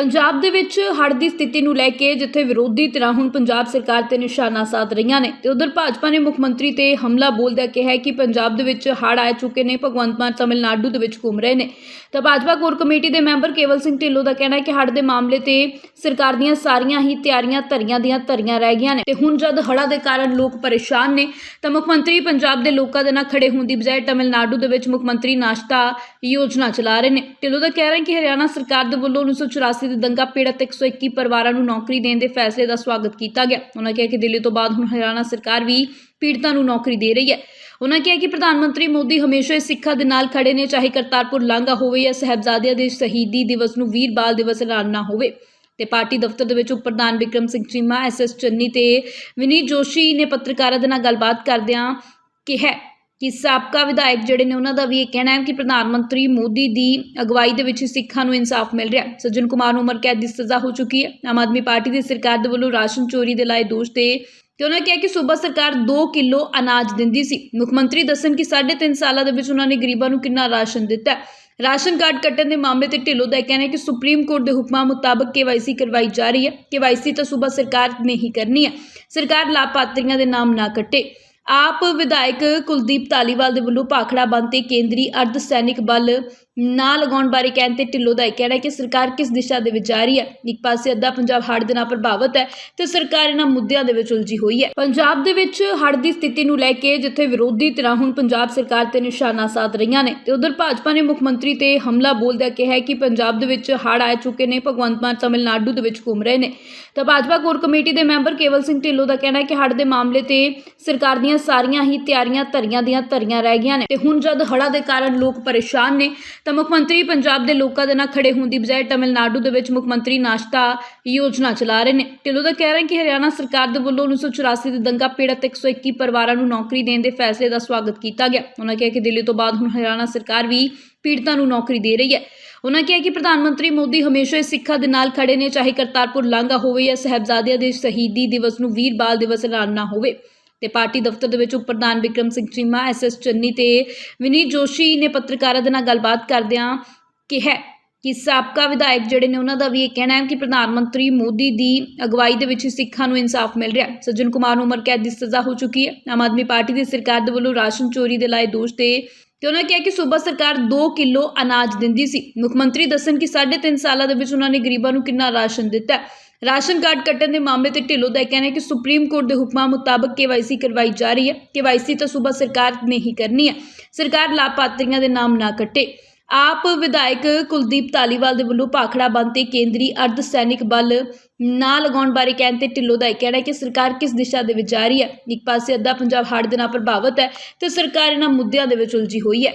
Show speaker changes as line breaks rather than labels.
ਪੰਜਾਬ ਦੇ ਵਿੱਚ ਹੜ੍ਹ ਦੀ ਸਥਿਤੀ ਨੂੰ ਲੈ ਕੇ ਜਿੱਥੇ ਵਿਰੋਧੀ ਧਿਰਾਂ ਹੁਣ ਪੰਜਾਬ ਸਰਕਾਰ ਤੇ ਨਿਸ਼ਾਨਾ ਸਾਧ ਰਹੀਆਂ ਨੇ ਤੇ ਉਧਰ ਭਾਜਪਾ ਨੇ ਮੁੱਖ ਮੰਤਰੀ ਤੇ ਹਮਲਾ ਬੋਲਦਿਆਂ ਕਿਹਾ ਕਿ ਪੰਜਾਬ ਦੇ ਵਿੱਚ ਹੜ੍ਹ ਆ ਚੁੱਕੇ ਨੇ, ਭਗਵੰਤ ਮਾਨ ਤਮਿਲਨਾਡੂ ਦੇ ਵਿੱਚ ਘੁੰਮ ਰਹੇ ਨੇ। ਤਾਂ ਭਾਜਪਾ ਕੋਰ ਕਮੇਟੀ ਦੇ ਮੈਂਬਰ ਕੇਵਲ ਸਿੰਘ ਢਿੱਲੋਂ ਦਾ ਕਹਿਣਾ ਹੈ ਕਿ ਹੜ੍ਹ ਦੇ ਮਾਮਲੇ ਤੇ ਸਰਕਾਰ ਦੀਆਂ ਸਾਰੀਆਂ ਹੀ ਤਿਆਰੀਆਂ ਧਰੀਆਂ ਦੀਆਂ ਧਰੀਆਂ ਰਹਿ ਗਈਆਂ ਨੇ ਤੇ ਹੁਣ ਜਦ ਹੜ੍ਹਾਂ ਦੇ ਕਾਰਨ ਲੋਕ ਪਰੇਸ਼ਾਨ ਨੇ, ਤਾਂ ਮੁੱਖ ਮੰਤਰੀ ਪੰਜਾਬ ਦੇ ਲੋਕਾਂ ਦੇ ਨਾਲ ਖੜੇ ਹੋਣ ਦੀ ਬਜਾਏ ਤਮਿਲਨਾਡੂ ਦੇ ਵਿੱਚ ਮੁੱਖ ਮੰਤਰੀ ਨਾਸ਼ਤਾ ਯੋਜਨਾ ਚਲਾ ਰਹੇ ਨੇ। ਢਿੱਲੋਂ ਦਾ ਕਹਿਣਾ ਰਿਹਾ ਕਿ ਹਰਿਆਣਾ ਸਰਕਾਰ ਦੇ ਵੱਲੋਂ 1984 ਦੇ ਦੰਗਾ ਪੀੜਤ 121 ਪਰਿਵਾਰਾਂ ਨੂੰ ਨੌਕਰੀ ਦੇਣ ਦੇ ਫੈਸਲੇ ਦਾ ਸਵਾਗਤ ਕੀਤਾ ਗਿਆ। ਉਹਨਾਂ ਕਿਹਾ ਕਿ ਦਿੱਲੀ ਤੋਂ ਬਾਅਦ ਹੁਣ ਹਰਿਆਣਾ ਸਰਕਾਰ ਵੀ ਪੀੜਤਾਂ ਨੂੰ ਨੌਕਰੀ ਦੇ ਰਹੀ ਹੈ। ਉਹਨਾਂ ਕਿਹਾ ਕਿ ਪ੍ਰਧਾਨ ਮੰਤਰੀ ਮੋਦੀ ਹਮੇਸ਼ਾ ਹੀ ਸਿੱਖਾਂ ਦੇ ਨਾਲ ਖੜੇ ਨੇ, ਚਾਹੇ ਕਰਤਾਰਪੁਰ ਲਾਂਘਾ ਹੋਵੇ ਜਾਂ ਸਹਿਬਜ਼ਾਦਿਆਂ ਦੇ ਸ਼ਹੀਦੀ ਦਿਵਸ ਨੂੰ ਵੀਰ ਬਾਲ ਦਿਵਸ ਐਲਾਨਣਾ ਹੋਵੇ। ਤੇ ਪਾਰਟੀ ਦਫ਼ਤਰ ਦੇ ਵਿੱਚ ਉਪ ਪ੍ਰਧਾਨ ਵਿਕਰਮ ਸਿੰਘ ਚੀਮਾ ਐਸਐਸ ਚੰਨੀ ਤੇ ਵਿਨੀਤ ਜੋਸ਼ੀ ਨੇ ਪੱਤਰਕਾਰਾਂ ਦੇ ਨਾਲ ਗੱਲਬਾਤ ਕਰਦਿਆਂ ਕਿਹਾ ਕਿ ਸਾਬਕਾ ਵਿਧਾਇਕ ਜਿਹੜੇ ਨੇ ਉਹਨਾਂ ਦਾ ਵੀ ਇਹ ਕਹਿਣਾ ਹੈ ਕਿ ਪ੍ਰਧਾਨ ਮੰਤਰੀ ਮੋਦੀ ਦੀ ਅਗਵਾਈ ਦੇ ਵਿੱਚ ਹੀ ਸਿੱਖਾਂ ਨੂੰ ਇਨਸਾਫ ਮਿਲ ਰਿਹਾ ਹੈ। ਸੱਜਣ ਕੁਮਾਰ ਨੂੰ ਉਮਰ ਕੈਦ ਦੀ ਸਜ਼ਾ ਹੋ ਚੁੱਕੀ ਹੈ। ਆਮ ਆਦਮੀ ਪਾਰਟੀ ਦੀ ਸਰਕਾਰ ਦੇ ਵੱਲੋਂ ਰਾਸ਼ਨ ਚੋਰੀ ਦੇ ਲਾਏ ਦੋਸ਼ ਤੇ ਤੇ ਉਹਨਾਂ ਕਿਹਾ ਕਿ ਸੂਬਾ ਸਰਕਾਰ 2 ਕਿਲੋ ਅਨਾਜ ਦਿੰਦੀ ਸੀ। ਮੁੱਖ ਮੰਤਰੀ ਦੱਸਣ ਕਿ 3.5 ਸਾਲਾਂ ਦੇ ਵਿੱਚ ਉਹਨਾਂ ਨੇ ਗਰੀਬਾਂ ਨੂੰ ਕਿੰਨਾ ਰਾਸ਼ਨ ਦਿੱਤਾ ਰਾਸ਼ਨ ਕਾਰਡ ਕੱਟਣ ਦੇ ਮਾਮਲੇ ਤੇ ਢਿੱਲੋਂ ਦਾ ਇਹ ਕਹਿਣਾ ਹੈ ਕਿ ਸੁਪਰੀਮ ਕੋਰਟ ਦੇ ਹੁਕਮਾਂ ਮੁਤਾਬਕ ਕੇਵਾਈਸੀ ਕਰਵਾਈ ਜਾ ਰਹੀ ਹੈ। ਕੇਵਾਈਸੀ ਤਾਂ ਸੂਬਾ ਸਰਕਾਰ ਨੇ ਹੀ ਕਰਨੀ ਹੈ। ਸਰਕਾਰ ਲਾਭਪਾਤਰੀਆਂ ਦੇ ਨਾਮ ਨਾ ਕੱਟੇ। ਆਪ ਵਿਧਾਇਕ ਕੁਲਦੀਪ ਧਾਲੀਵਾਲ ਦੇ ਵੱਲੋਂ ਭਾਖੜਾ ਬੰਦ ਤੇ ਕੇਂਦਰੀ ਅਰਧ ਸੈਨਿਕ ਬਲ ਨਾ ਲਗਾਉਣ ਬਾਰੇ ਕਹਿਣ ਤੇ ਢਿੱਲੋਂ ਦਾ ਇਹ ਕਹਿਣਾ ਹੈ ਕਿ ਸਰਕਾਰ ਕਿਸ ਦਿਸ਼ਾ ਦੇ ਵਿੱਚ ਜਾ ਰਹੀ ਹੈ? ਇੱਕ ਪਾਸੇ ਅੱਧਾ ਪੰਜਾਬ ਹੜ੍ਹ ਦੇ ਨਾਲ ਪ੍ਰਭਾਵਿਤ ਹੈ ਤੇ ਸਰਕਾਰ ਇਹਨਾਂ ਮੁੱਦਿਆਂ ਦੇ ਵਿੱਚ ਉਲਝੀ ਹੋਈ ਹੈ। ਪੰਜਾਬ ਦੇ ਵਿੱਚ ਹੜ੍ਹ ਦੀ ਸਥਿਤੀ ਨੂੰ ਲੈ ਕੇ ਜਿੱਥੇ ਵਿਰੋਧੀ ਧਿਰਾਂ ਹੁਣ ਪੰਜਾਬ ਸਰਕਾਰ ਤੇ ਨਿਸ਼ਾਨਾ ਸਾਧ ਰਹੀਆਂ ਨੇ ਤੇ ਉਧਰ ਭਾਜਪਾ ਨੇ ਮੁੱਖ ਮੰਤਰੀ ਤੇ ਹਮਲਾ ਬੋਲਦਿਆਂ ਕਿਹਾ ਕਿ ਪੰਜਾਬ ਦੇ ਵਿੱਚ ਹੜ੍ਹ ਆ ਚੁੱਕੇ ਨੇ, ਭਗਵੰਤ ਮਾਨ ਤਮਿਲਨਾਡੂ ਦੇ ਵਿੱਚ ਘੁੰਮ ਰਹੇ ਨੇ। ਤਾਂ ਭਾਜਪਾ ਕੋਰ ਕਮੇਟੀ ਦੇ ਮੈਂਬਰ ਕੇਵਲ ਸਿੰਘ ਢਿੱਲੋਂ ਦਾ ਕਹਿਣਾ ਹੈ ਕਿ ਹੜ੍ਹ ਦੇ ਮਾਮਲੇ ਤੇ ਸਰਕਾਰ ਦੀਆਂ ਸਾਰੀਆਂ ਹੀ ਤਿਆਰੀਆਂ ਧਰੀਆਂ ਦੀਆਂ ਧਰੀਆਂ ਰਹਿ ਗਈਆਂ ਨੇ ਤੇ ਹੁਣ ਜਦ ਹੜ੍ਹਾਂ ਦੇ ਕਾਰਨ ਲੋਕ ਪਰੇਸ਼ਾਨ ਨੇ ਤਾਂ ਤਾਂ ਮੁੱਖ ਮੰਤਰੀ ਪੰਜਾਬ ਦੇ ਲੋਕਾਂ ਦੇ ਨਾਲ ਖੜੇ ਹੋਣ ਦੀ ਬਜਾਏ ਤਮਿਲਨਾਡੂ ਦੇ ਵਿੱਚ ਮੁੱਖ ਮੰਤਰੀ ਨਾਸ਼ਤਾ ਯੋਜਨਾ ਚਲਾ ਰਹੇ ਨੇ। ਢਿੱਲੋਂ ਦਾ ਕਹਿ ਰਿਹਾ ਕਿ ਹਰਿਆਣਾ ਸਰਕਾਰ ਦੇ ਵੱਲੋਂ 1984 ਦੇ ਦੰਗਾ ਪੀੜਤ 121 ਪਰਿਵਾਰਾਂ ਨੂੰ ਨੌਕਰੀ ਦੇਣ ਦੇ ਫੈਸਲੇ ਦਾ ਸਵਾਗਤ ਕੀਤਾ ਗਿਆ। ਉਹਨਾਂ ਕਿਹਾ ਕਿ ਦਿੱਲੀ ਤੋਂ ਬਾਅਦ ਹੁਣ ਹਰਿਆਣਾ ਸਰਕਾਰ ਵੀ ਪੀੜਤਾਂ ਨੂੰ ਨੌਕਰੀ ਦੇ ਰਹੀ ਹੈ। ਉਹਨਾਂ ਕਿਹਾ ਕਿ ਪ੍ਰਧਾਨ ਮੰਤਰੀ ਮੋਦੀ ਹਮੇਸ਼ਾ ਹੀ ਸਿੱਖਾਂ ਦੇ ਨਾਲ ਖੜੇ ਨੇ, ਚਾਹੇ ਕਰਤਾਰਪੁਰ ਲਾਂਘਾ ਹੋਵੇ ਜਾਂ ਸਹਿਬਜ਼ਾਦਿਆਂ ਦੇ ਸ਼ਹੀਦੀ ਦਿਵਸ ਨੂੰ ਵੀਰ ਬਾਲ ਦਿਵਸ ਐਲਾਨਣਾ ਹੋਵੇ। ਤੇ ਪਾਰਟੀ ਦਫ਼ਤਰ ਦੇ ਵਿੱਚ ਉਪ ਪ੍ਰਧਾਨ ਵਿਕਰਮ ਸਿੰਘ ਚੀਮਾ ਐਸਐਸ ਚੰਨੀ ਤੇ ਵਿਨੀਤ ਜੋਸ਼ੀ ਨੇ ਪੱਤਰਕਾਰਾਂ ਦੇ ਨਾਲ ਗੱਲਬਾਤ ਕਰਦਿਆਂ ਕਿਹਾ ਕਿ ਸਾਬਕਾ ਵਿਧਾਇਕ ਜਿਹੜੇ ਨੇ ਉਹਨਾਂ ਦਾ ਵੀ ਇਹ ਕਹਿਣਾ ਹੈ ਕਿ ਪ੍ਰਧਾਨ ਮੰਤਰੀ ਮੋਦੀ ਦੀ ਅਗਵਾਈ ਦੇ ਵਿੱਚ ਹੀ ਸਿੱਖਾਂ ਨੂੰ ਇਨਸਾਫ ਮਿਲ ਰਿਹਾ ਹੈ। ਸੱਜਣ ਕੁਮਾਰ ਨੂੰ ਉਮਰ ਕੈਦ ਦੀ ਸਜ਼ਾ ਹੋ ਚੁੱਕੀ ਹੈ। ਆਮ ਆਦਮੀ ਪਾਰਟੀ ਦੀ ਸਰਕਾਰ ਦੇ ਵੱਲੋਂ ਰਾਸ਼ਨ ਚੋਰੀ ਦੇ ਲਾਏ ਦੋਸ਼ ਤੇ ਤੇ ਉਹਨਾਂ ਕਿਹਾ ਕਿ ਸੂਬਾ ਸਰਕਾਰ 2 ਕਿਲੋ ਅਨਾਜ ਦਿੰਦੀ ਸੀ। ਮੁੱਖ ਮੰਤਰੀ ਦੱਸਣ ਕਿ 3.5 ਸਾਲਾਂ ਦੇ ਵਿੱਚ ਉਹਨਾਂ ਨੇ ਗਰੀਬਾਂ ਨੂੰ ਕਿੰਨਾ ਰਾਸ਼ਨ ਦਿੱਤਾ ਰਾਸ਼ਨ ਕਾਰਡ ਕੱਟਣ ਦੇ ਮਾਮਲੇ ਤੇ ਢਿੱਲੋਂ ਦਾ ਇਹ ਕਹਿਣਾ ਹੈ ਕਿ ਸੁਪਰੀਮ ਕੋਰਟ ਦੇ ਹੁਕਮਾਂ ਮੁਤਾਬਕ ਕੇਵਾਈਸੀ ਕਰਵਾਈ ਜਾ ਰਹੀ ਹੈ। ਕੇਵਾਈਸੀ ਤਾਂ ਸੂਬਾ ਸਰਕਾਰ ਨੇ ਹੀ ਕਰਨੀ ਹੈ। ਸਰਕਾਰ ਲਾਭਪਾਤਰੀਆਂ ਦੇ ਨਾਮ ਨਾ ਕੱਟੇ। ਆਪ ਵਿਧਾਇਕ ਕੁਲਦੀਪ ਧਾਲੀਵਾਲ ਦੇ ਵੱਲੋਂ ਭਾਖੜਾ ਬੰਦ ਤੇ ਕੇਂਦਰੀ ਅਰਧ ਸੈਨਿਕ ਬਲ ਨਾ ਲਗਾਉਣ ਬਾਰੇ ਕਹਿਣ ਤੇ ਢਿੱਲੋਂ ਦਾ ਇਹ ਕਹਿਣਾ ਹੈ ਕਿ ਸਰਕਾਰ ਕਿਸ ਦਿਸ਼ਾ ਦੇ ਵਿੱਚ ਜਾ ਰਹੀ ਹੈ। ਇੱਕ ਪਾਸੇ ਅੱਧਾ ਪੰਜਾਬ ਹੜ੍ਹ ਦੇ ਨਾਲ ਪ੍ਰਭਾਵਿਤ ਹੈ ਤੇ ਸਰਕਾਰ ਇਹਨਾਂ ਮੁੱਦਿਆਂ ਦੇ ਵਿੱਚ ਉਲਝੀ ਹੋਈ ਹੈ।